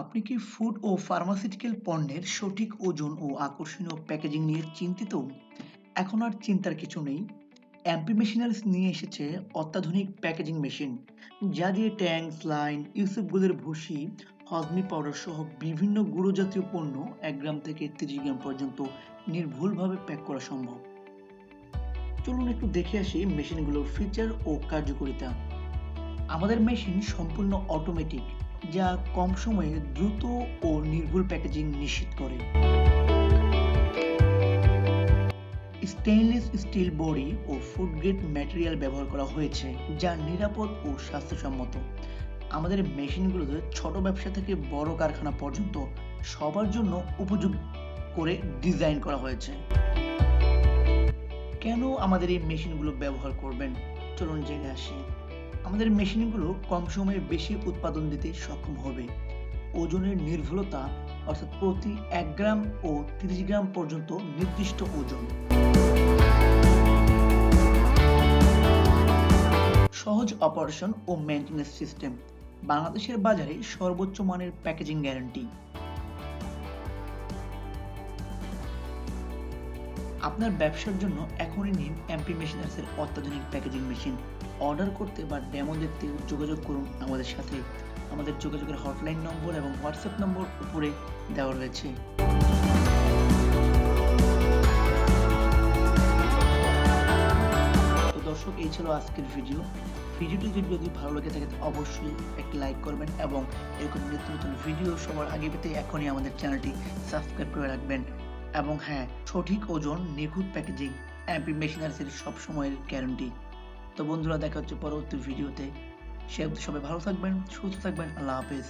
আপনি কি ফুড ও ফার্মাসিউটিক্যাল পণ্যের সঠিক ওজন ও আকর্ষণীয় প্যাকেজিং নিয়ে চিন্তিত? এখন আর চিন্তার কিছু নেই। এমপি মেশিনারিজ নিয়ে এসেছে অত্যাধুনিক প্যাকেজিং মেশিন, যা দিয়ে ট্যাঙ্ক, স্লাইন, ইসবগুলের ভুসি, হজমি পাউডার সহ বিভিন্ন গুঁড়ো জাতীয় পণ্য এক গ্রাম থেকে ৩০ গ্রাম পর্যন্ত নির্ভুলভাবে প্যাক করা সম্ভব। চলুন একটু দেখে আসি মেশিনগুলোর ফিচার ও কার্যকারিতা। আমাদের মেশিন সম্পূর্ণ অটোমেটিক, যা কম সময়ে দ্রুত ও নির্ভুল প্যাকেজিং নিশ্চিত করে। স্টেইনলেস স্টিল বডি ও ফুড গ্রেড ম্যাটেরিয়াল ব্যবহার করা হয়েছে, যা নিরাপদ ও স্বাস্থ্যসম্মত। আমাদের মেশিনগুলোতে ছোট ব্যবসা থেকে বড় কারখানা পর্যন্ত সবার জন্য উপযোগী করে ডিজাইন করা হয়েছে। কেন আমাদের এই মেশিনগুলো ব্যবহার করবেন? চলুন জেনে আসি। আমাদের মেশিনগুলো কম সময়ে বেশি উৎপাদন দিতে সক্ষম হবে। ওজনের নির্ভুলতা, অর্থাৎ প্রতি এক গ্রাম ও ৩০ গ্রাম পর্যন্ত নির্দিষ্ট ওজন। সহজ অপারেশন ও মেইনটেন্যান্স সিস্টেম। বাংলাদেশের বাজারে সর্বোচ্চ মানের প্যাকেজিং গ্যারান্টি। আপনার ব্যবসার জন্য এখনই নিন এমপি মেশিনারিজের অত্যাধুনিক প্যাকেজিং মেশিন। অর্ডার করতে বা ডেমো দেখতে যোগাযোগ করুন আমাদের সাথে। আমাদের যোগাযোগের হটলাইন নম্বর এবং হোয়াটসঅ্যাপ নম্বর উপরে দেওয়া রয়েছে। তো দর্শক, এই ছিল আজকের ভিডিও। ভিডিওটি যদি ভালো লেগে থাকে, অবশ্যই একটি লাইক করবেন এবং এরকম নিত্য নতুন ভিডিও সবার আগে পেতে এখনই আমাদের চ্যানেলটি সাবস্ক্রাইব করে রাখবেন। এবং হ্যাঁ, সঠিক ওজন, নিখুঁত প্যাকেজিং, এমপি সব সময়ের গ্যারান্টি। তো বন্ধুরা দেখা হচ্ছে পরবর্তী ভিডিওতে। সে সবাই ভালো থাকবেন, সুস্থ থাকবেন। আল্লাহ হাফেজ।